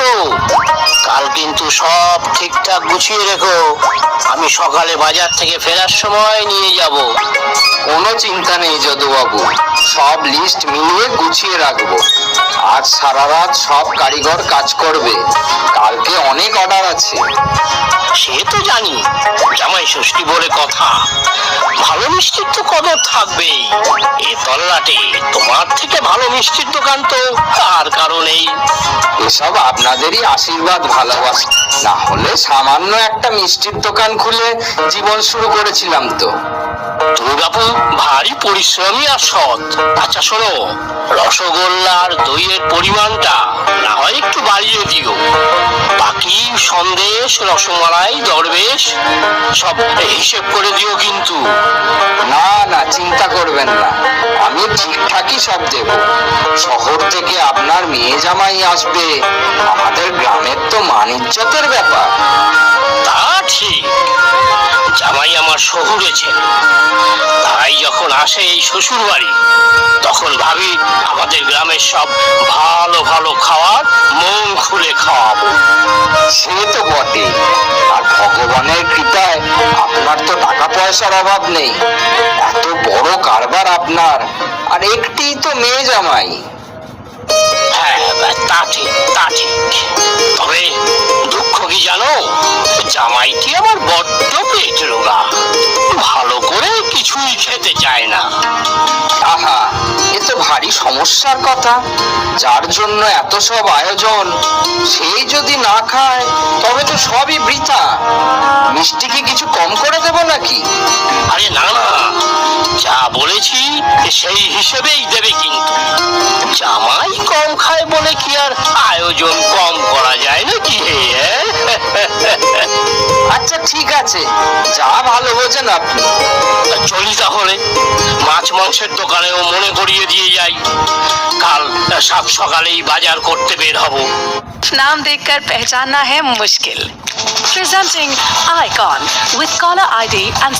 তো? কাল কিন্তু সব ঠিকঠাক গুছিয়ে রেখো। আমি সকালে বাজার থেকে ফেরার সময় নিয়ে যাব। কোনো চিন্তা নেই, যদুবাবু। সব লিস্ট মিলিয়ে গুছিয়ে রাখব। আজ সারা রাত সব কারিগর কাজ করবে। কালকে অনেক অর্ডার আছে। সে তো জানি। জামাই ষষ্ঠী বলে কথা। ভালো মিষ্টির তো কদর থাকবেই। এ তল্লাটে তোমার থেকে ভালো মিষ্টির দোকান তো আর কারণেই। এসব আপনাদেরই আশীর্বাদ ভালোবাসা। না হলে সামান্য একটা মিষ্টির দোকান খুলে জীবন শুরু করেছিলাম তো। বাপু ভারী পরিশ্রমী আর সৎ। আচ্ছা শোনো রসগোল্লার দইয়ের পরিমাণটা না হয় একটু বাড়িয়ে দিও। বাকি সন্দেশ রসমালাই দরবেশ সব হিসেব করে দিও কিন্তু। না না চিন্তা করবেন না। আমি ঠিকঠাকই সব দেব। শহর থেকে আপনার মেয়ে জামাই আসবে। আমাদের গ্রামের তো মানিজ্যতের ব্যাপার। তা ঠিক। জামাই আমার শহুরে ছেলে। তাই যখন আসে এই শ্বশুর বাড়ি তখন ভাবি আমাদের গ্রামের সব ভালো ভালো খাবার মন খুলে খাওয়াবো। সে তো বটে আর ভগবানের কৃপায় আপনার তো টাকা পয়সার অভাব নেই। এত বড় কারবার আপনার। আর একটিই তো মেয়ে জামাই। তবে দুঃখ কি জানো? জামাইটি আমার বড্ড পেট রোগা। ভালো করে কিছুই খেতে চায় না। আহা, এ তো ভারী সমস্যার কথা। যার জন্য এত সব আয়োজন সেই যদি না খায়, তবে তো সবই বৃথা। মিষ্টি কি কিছু কম করে দেব নাকি? আরে না না। যা বলেছি সেই হিসেবেই দেবে কিন্তু। জামাই কম খায় বলে কি আর আয়োজন কম করা যায় নাকি হে? আচ্ছা ঠিক আছে। যা ভালো বোঝেন আপনি। চলি তাহলে। মাছ মাংসের দোকানেও মনে করিয়ে দিয়ে যাই। কাল সাত সকালেই বাজার করতে বের হব। নাম দেখকর পেহচানা হ্যাঁ মুশকিল। Presenting Icon with caller ID and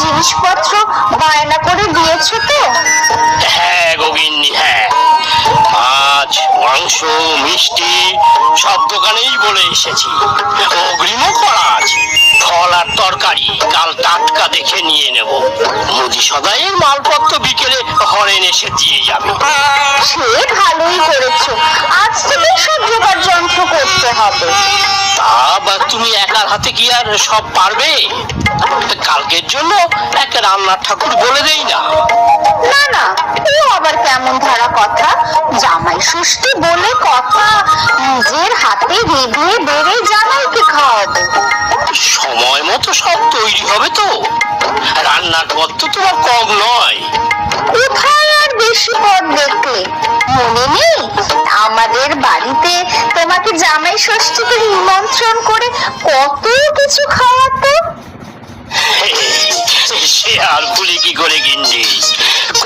জিনিসপত্র বায়না করে দিয়েছ তো? হ্যাঁ গোবিন্দি হ্যাঁ। মাছ, মাংস, মিষ্টি, সব দোকানেই বলে এসেছি। অগ্রিমও করা আছে। ফল আর তরকারি। কাল টাটকা দেখে নিয়ে নেব। মুদি সদাইয়ের মালপত্র বিকেলে হরেন এসে দিয়ে যাবে। সে ভালোই করেছ। আজ থেকে সব জোগাড় যন্ত্র করতে হবে। তা বা তুমি একার হাতে কি আর সব পারবে? কালকের জন্য এক রান্নার ঠাকুর বলে দেই না। না না ও আবার কেমন ধারা কথা? জামাই ষষ্ঠী বলে কথা নিজের হাতে রেঁধে বেড়ে জামাইকে খাওয়াবো। সময় মতো সব তৈরি হবে তো। রান্নার পথ তো তোমার কম নয়। কোথায় আর বেশি পথ দেখলে? মনে নেই? আমাদের বাড়িতে তোমাকে জামাই ষষ্ঠীতে নিমন্ত্রণ করে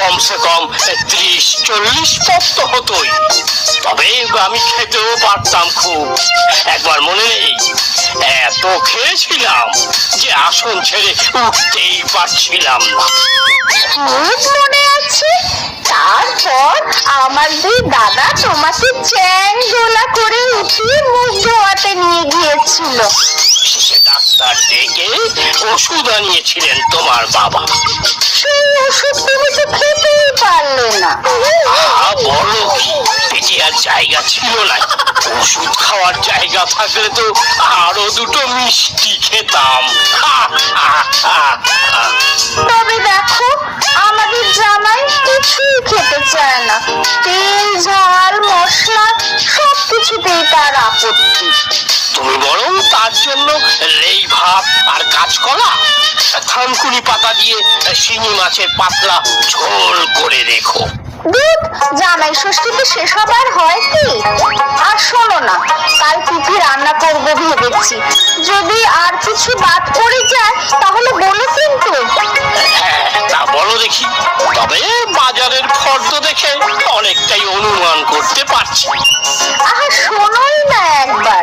কমসে কম ত্রিশ, চল্লিশ পথ হতোই। তবে আমি খেতেও পারতাম খুব। একবার মনে নেই, এত খেয়েছিলাম যে আসন ছেড়ে উঠতেই পারছিলাম না। মনে আছে? তারপর আমার দুই দাদা তোমাকে চ্যাং দোলা করে উঠিয়ে মুখ ধোয়াতে নিয়ে গিয়েছিল। শেষে ডাক্তার ডেকে ওষুধ আনিয়েছিলেন তোমার বাবা। সেই ওষুধ তুমি তো খেতেই পারলে না। আহা, বলো কি? পেটে আর জায়গা ছিল না। ওষুধ খাওয়ার জায়গা থাকলে তো আরও দুটো মিষ্টি খেতাম। তবে দেখো আমাদের জামাই কিছুই খেতে চায় না। তেল ঝাল মশলা সব কিছুতেই তার আপত্তি। তার জন্য লেই ভাত আর কাঁচকলা থানকুনি পাতা দিয়ে শিঙি মাছের পাতলা ঝোল করে রেখো। দুধ জামাই ষষ্ঠীতে সেসব আর হয় কি? আর শোনো না কাল কি রান্না করব ভেবেছি। যদি আর কিছু বাদ পড়ে যায় তাহলে বলো কিন্তু। হ্যাঁ তা বলো দেখি। তবে বাজারের ফর্দ দেখে অনেকটাই অনুমান করতে পারছি। আহা শোনোই না একবার।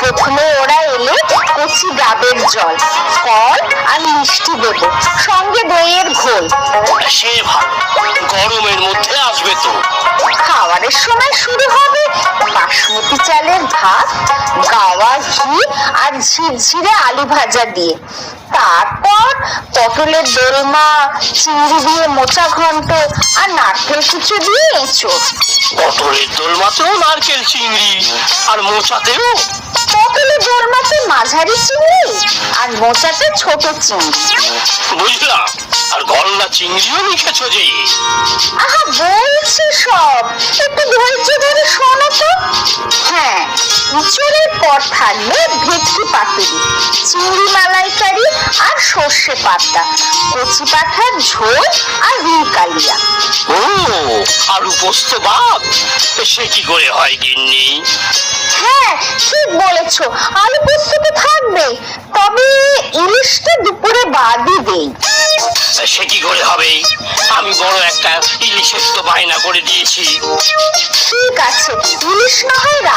প্রথমে ওরা এলে কচি ডাবের জল ফল আর মিষ্টি দেবো সঙ্গে দইয়ের ঘোল। সে ভালো গরমের মধ্যে আসবে তো। খাবারের সময় শুরু হবে বাসমতি চালের ভাত গাওয়া ঘি আর ঝিরঝিরে আলু ভাজা দিয়ে। তারপর পটলের দোলমা চিংড়ি দিয়ে মোচা ঘন্ট আর নারকেল কুচো দিয়ে এঁচড় পটলের দোল মাত্র নারকেল চিংড়ি আর মোচাতেও পটলের জন্মাতে মাঝারি চিংড়ি আর মোচাতে ছোট চিংড়ি। বুঝলাম। আর গলনা চিংড়িও লিখেছো যে। আহা বলছি সব। একটু ধৈর্য ধরে শোনো তো। হ্যাঁ উচুরের পর থাকবে ভেটকি পাতুরি। চিংড়ি মালাইকারি আর সর্ষে পাতা কচি পাঠার ঝোল আর রুই কালিয়া। ও আলু পোস্ত বাদ সে কি করে হয় গিন্নি? হ্যাঁ ঠিক বলেছ। আলু পোস্ত তো থাকবে তবে ইলিশটা দুপুরে বাদই দেই। সে কি করে হবে? আমি বড় একটা ইলিশের তো বায়না করে দিয়েছি। ঠিক আছে ইলিশ না হয় হবে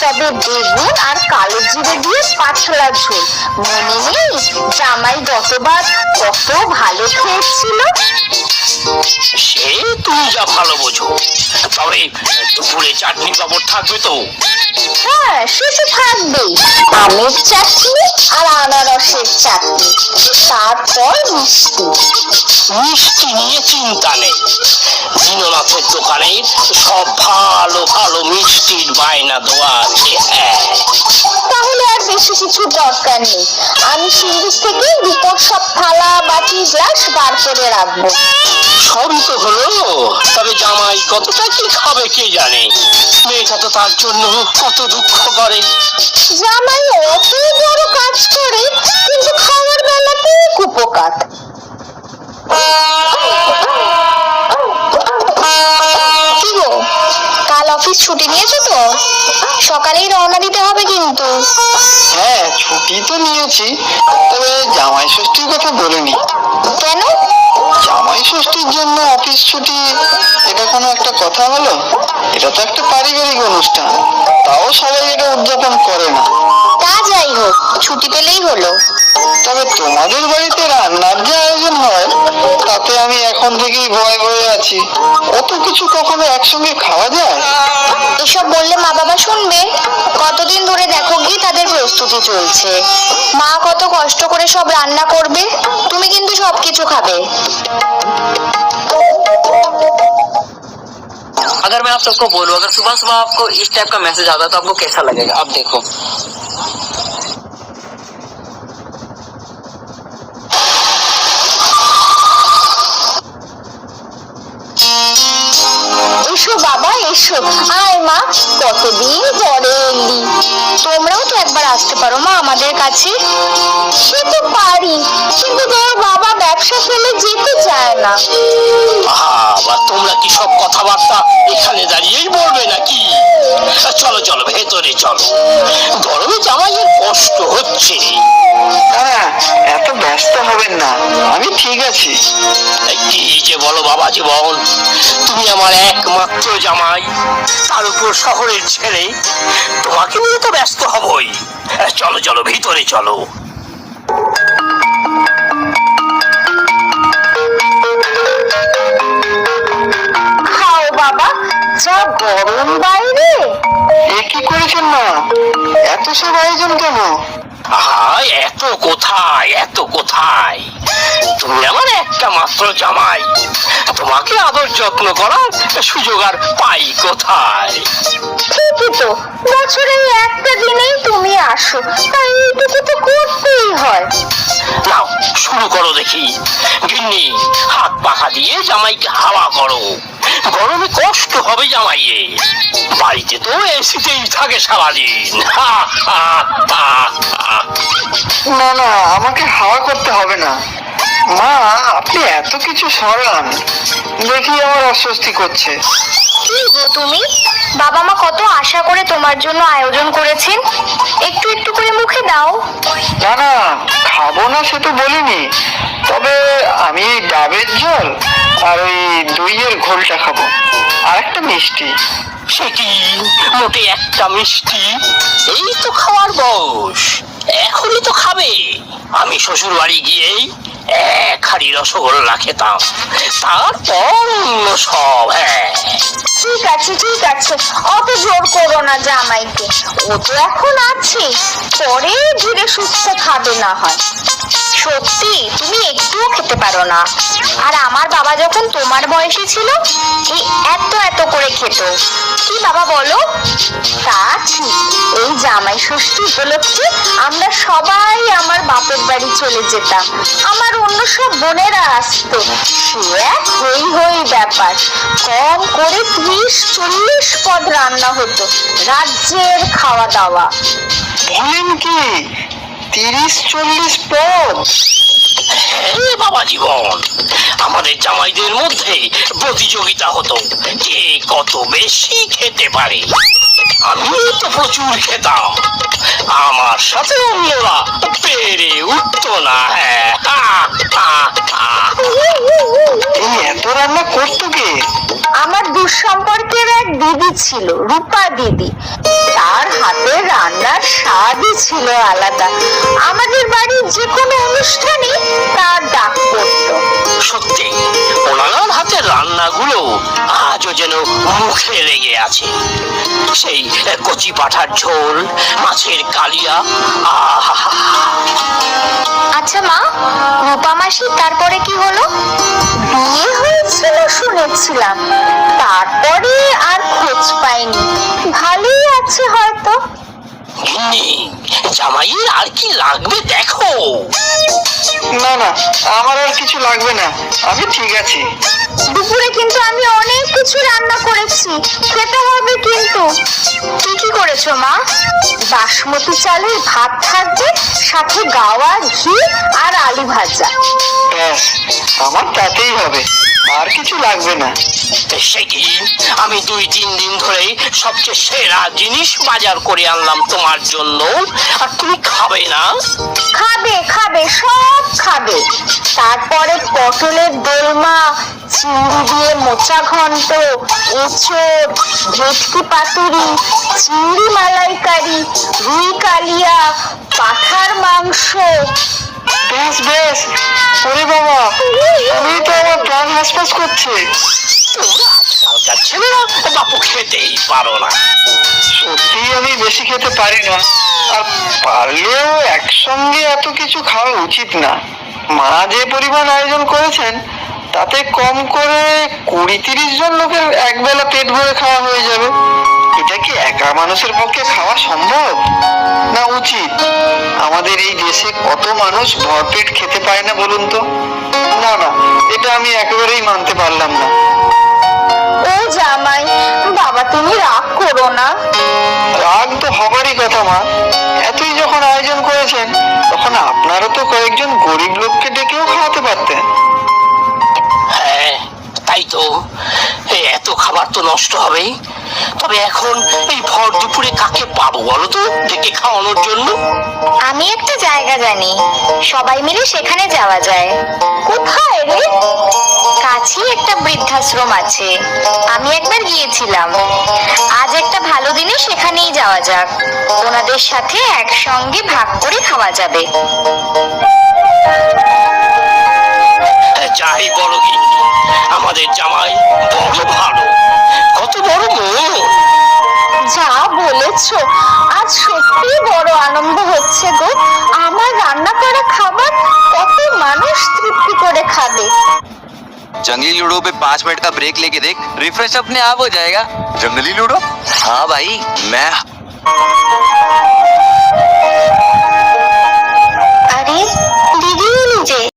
তবে বেগুন আর কালো জিরে দিয়ে পাতলা ঝোল। মনে নেই? জামাই যতবার কত ভালো খেয়েছিল। সে তুমি যা ভালো বোঝো। তবে দুপুরে চাটনি পাপড় থাকবে তো। হ্যাঁ সে তো থাকবেই। আমের চাটনি আর আনারসের চাটনি। তারপর মিষ্টি। মিষ্টি নিয়ে চিন্তা নেই। দীননাথের দোকানে সব ভালো ভালো মিষ্টির বায়না দেওয়া আছে। তাহলে আর বেশি কিছু দরকার নেই। আমি সিন্ধুক থেকে রূপোর সব থালা বাটি গ্লাস বার করে রাখব। সবই তো হলো। তবে জামাই কতটা কি খাবে কে জানে? মেয়েটা তো তার জন্য কত দুঃখ করে। জামাই অত বড় কাজ করে কিন্তু খাওয়ার বেলাতে কুপকাত কি গো? কাল অফিস ছুটি নিয়েছো তো? সকালেই রওনা দিতে হবে কিন্তু। হ্যাঁ ছুটি তো নিয়েছি তবে জামাই ষষ্ঠীর কথা বলিনি। কেন? জামাই ষষ্ঠীর জন্য অফিস ছুটি এটা কোনো একটা কথা হলো এটা তো একটা পারিবারিক অনুষ্ঠান তাও সবাই এটা উদযাপন করে না। তা যাই হোক ছুটি পেলেই হলো। তবে তোমাদের বাড়িতে রান্নার যে আয়োজন হয় তাতে আমি এখন থেকেই ভয় ভয়ে আছি অত কিছু কখনো একসঙ্গে খাওয়া যায় এসব বললে মা বাবা শুনবে কতদিন ধরে দেখো কি তাদের প্রস্তুতি চলছে মা কত কষ্ট করে সব রান্না করবে তুমি কিন্তু সবকিছু খাবে अगर मैं आप सबको बोलूं अगर सुबह सुबह आपको इस टाइप का मैसेज आता है तो आपको कैसा लगेगा अब देखो আসতে পারো মা আমাদের কাছে। সে তো পারি কিন্তু তোর বাবা ব্যবসা ফেলে যেতে চায় না। বাবা তোমরা কি সব কথাবার্তা এখানে দাঁড়িয়েই বলবে নাকি? চলো চলো ভেতরে চলো। গরমে জামাইয়ের কষ্ট হচ্ছে। না এত ব্যস্ত হবেন না। আমি ঠিক আছি। কি যে বলো বাবা জীবন? তুমি আমার একমাত্র জামাই তার উপর শহরের ছেলে। তোমাকে নিয়ে তো ব্যস্ত হবই। চলো চলো ভিতরে চলো। খাও বাবা যা গরম বাইরে। এ কি করেছেন না এত সব আয়োজন কেন? আহা এত কোথায় এত কোথায়? তুমি আমার একটা মাত্র জামাই। তোমাকে আদর যত্ন করার সুযোগ আর পাই কোথায়? ঠিকই তো বছরে একটা দিনেই তুমি আসো তাই এইটুকু তো করতেই হয়। নাও শুরু করো দেখি। গিন্নি হাত পাখা দিয়ে জামাইকে হাওয়া করো। গরমে কষ্ট হবে জামাইয়ে। বাড়িতে তো এসিতেই থাকে সারাদিন। না না আমাকে হাওয়া করতে হবে না। মা আপনি এত কিছু সরান। দেখি আমার অস্বস্তি করছে। কি গো তুমি? বাবা মা কত আশা করে তোমার জন্য আয়োজন করেছেন। একটু একটু করে মুখে দাও। না না খাব না সে তো বলিনি। তবে আমি এই ডাবের জল আর ওই দইয়ের ঘোলটা খাব। আর একটা মিষ্টি। সে কি মোটে একটা মিষ্টি। এই তো খাওয়ার বয়স এখনই তো খাবে। আমি শ্বশুর বাড়ি গিয়েই এক হাড়ি রসগোল্লা খেতাম। তারপর অন্য সব হ্যাঁ। ঠিক আছে ঠিক আছে। অত জোর করো না জামাইকে। ও তো এখন আছে। পরে ধীরে সুস্থ খাবে না হয়। সত্যি, তুমি একটুও খেতে পারো না। আর আমার বাবা যখন তোমার বয়সে ছিল এই এত এত করে খেত। কি বাবা বলো? তা এই জামাই ষষ্ঠী উপলক্ষে আমরা সবাই আমার বাপের বাড়ি চলে যেতাম। আমার অন্য সব বোনেরা আসতো। সে এক হই হই ব্যাপার। কম করে ত্রিশ, চল্লিশ পদ রান্না হতো। রাজ্যের খাওয়া দাওয়া। বলেন কি তিরিশ চল্লিশ পদ হে বাবা জীবন আমাদের জামাইদের মধ্যে প্রতিযোগিতা হতো। কে কত বেশি খেতে পারে? আমি তো প্রচুর খেতাম। আমার সাথে অন্যরা পেরে উঠতো না। হ্যাঁ। এই এত রান্না করতো কে আমার দুঃসম্পর্কের এক দিদি ছিল রূপা দিদি। তার হাতের রান্নার স্বাদই ছিল আলাদা। আমাদের বাড়ির যে কোনো অনুষ্ঠানে তার ডাক পড়তো। সত্যি ওনার হাতের রান্নাগুলো আজও যেন মুখে লেগে আছে। সেই কচি পাঠার ঝোল মাছের কালিয়া আহা আচ্ছা মা রূপা মাসি তারপরে কি হলো? বিয়ে হয়েছিল শুনেছিলাম। তারপরে আর খোঁজ পাইনি। গিন্নি জামাইয়ের আর কি লাগবে দেখো। না না আমার আর কিছু লাগবে না। আমি ঠিক আছি। দুপুরে কিন্তু আমি অনেক কিছু রান্না করেছি। খেতে হবে কিন্তু। কি কি করেছ মা? বাসমতি চালের ভাত থাকবে সাথে গাওয়া ঘি আর আলু ভাজা। ব্যাস আমার তাতেই হবে আর কিছু লাগবে না। সে কি? আমি দুই তিন দিন ধরে সবচেয়ে সেরা জিনিস বাজার করে আনলাম তোমার জন্য। আর তুমি খাবে না? খাবে খাবে সব খাবে। তারপরে পটলের দোলমা চিংড়ি দিয়ে মোচা ঘন্ট এঁচড় ভেটকি পাতুরি চিংড়ি মালাইকারি রুই কালিয়া পাঠার মাংস। বেশ বেশ। ওরে বাবা। আমি তো আমার প্রাণ হাসপাস করছে। আজকালকার ছেলেরা বাপু খেতেই পারো না সত্যি আমি বেশি খেতে পারি না। আর পারলেও একসঙ্গে এত কিছু খাওয়া উচিত না। মা যে পরিমাণ আয়োজন করেছেন তাতে কম করে কুড়ি তিরিশ জন লোকের একবেলা পেট ভরে খাওয়া হয়ে যাবে। এটা কি একা মানুষের পক্ষে খাওয়া সম্ভব? না উচিত। আমাদের এই দেশে কত মানুষ ভরপেট খেতে পায় না বলুন তো? না না এটা আমি একেবারেই মানতে পারলাম না। ও জামাই বাবা তুমি রাগ করো না। রাগ তো হবারই কথা মা। এতই যখন আয়োজন করেছেন তখন আপনারও তো কয়েকজন গরিব লোককে ডেকেও খাওয়াতে পারতেন। তাই তো। এত খাবার তো নষ্ট হবে তবে এখন এই ভর দুপুরে কাকে পাবো বলো তো ডেকে খাওয়ানোর জন্য? আমি একটা জায়গা জানি সবাই মিলে সেখানে যাওয়া যায়। কোথায় রে? একটা বৃদ্ধাশ্রম আছে আমি একবার গিয়েছিলাম। আজ একটা ভালো দিনে সেখানেই যাওয়া যাক ওনাদের সাথে একসঙ্গে ভাগ করে খাওয়া যাবে। যাই বড় গিন্নি खा दे जंगली लूडो पे पाँच मिनट का ब्रेक लेके देख रिफ्रेश अपने आप हो जाएगा। जंगली लूडो? हाँ भाई मैं अरे दीदी